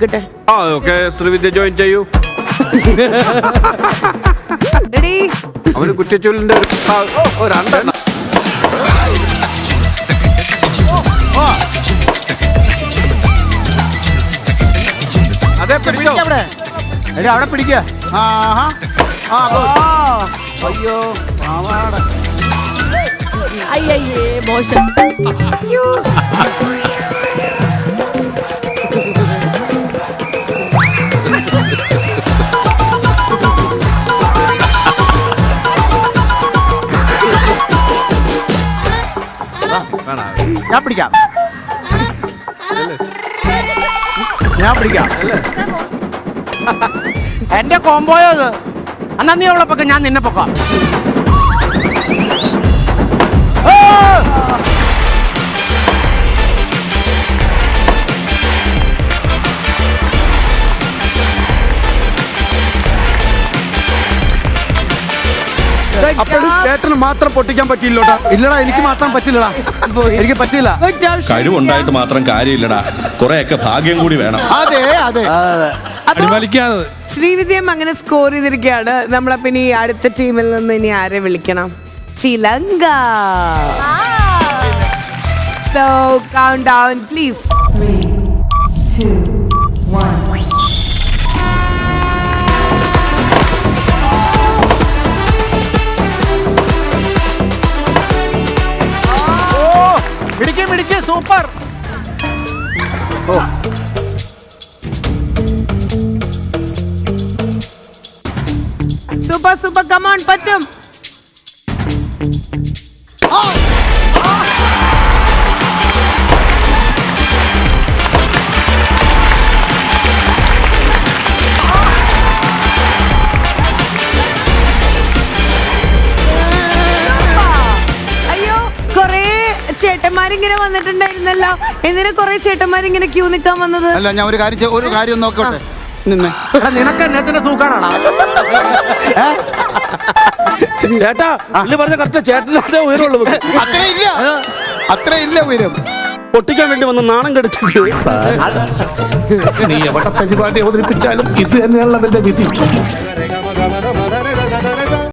കിട്ടെ. ആ okay Sreevidya join ചെയ്യൂ. Ready അവന് കുറ്റിച്ചൂലിന്റെ ഒരു ആ, ഓ, ഓ, അതെ പിടിച്ചോ? അവിടെ. എടി അവിടെ പിടിക്കുക ആഹാ. ആ ഓ അയ്യോ. പാവാട. അയ്യയ്യേ മോശം. ഞാൻ പിടിക്കാം. ഞാൻ പിടിക്കാം. എന്റെ കോമ്പോയോ അത് അന്നാ നീ അവളെ പൊക്ക ഞാൻ നിന്നെ പൊക്കാം. അപ്പോഴും ചേട്ടന് മാത്രം പൊട്ടിക്കാൻ പറ്റിയില്ലോട്ടാ ഇല്ലടാ എനിക്ക് മാത്രം പറ്റില്ലടാ. എനിക്ക് പറ്റില്ല. കഴിവുണ്ടായിട്ട് മാത്രം കാര്യമില്ലടാ. കുറെയൊക്കെ ഭാഗ്യം കൂടി വേണം. അതെ അതെ. ശ്രീവിദ്യം അങ്ങനെ സ്കോർ ചെയ്തിരിക്കുകയാണ്. പിന്നെ ഈ അടുത്ത ടീമിൽ നിന്ന് ഇനി ആരെ വിളിക്കണം? Sri Lanka. So count down please oh super. Super super. Come on പറ്റും. ചേട്ടന്മാരിങ്ങനെ വന്നിട്ടുണ്ടായിരുന്നല്ലോ. എന്തിനാ കൊറേ ചേട്ടന്മാരിങ്ങനെ ക്യൂ നിക്കാൻ വന്നത്? അല്ല ഞാൻ ഒരു കാര്യം ഒരു കാര്യം നോക്കട്ടെ. നിന്നെ. നിനക്ക് എന്നത്തിന്റെ സൂക്കാണാടാ ചേട്ടാ പുള്ളി പറഞ്ഞ കറക്റ്റ് ചേട്ടനെ ഉയരുള്ളൂ. അത്ര ഇല്ല. അത്ര ഇല്ല ഉയരം. പൊട്ടിക്കാൻ വേണ്ടി വന്ന് നാണം കെടുത്തിട്ട്. നീ എവിടെ പരിപാടി അവതരിപ്പിച്ചാലും ഇത് തന്നെയാണ് അതിന്റെ വിധി.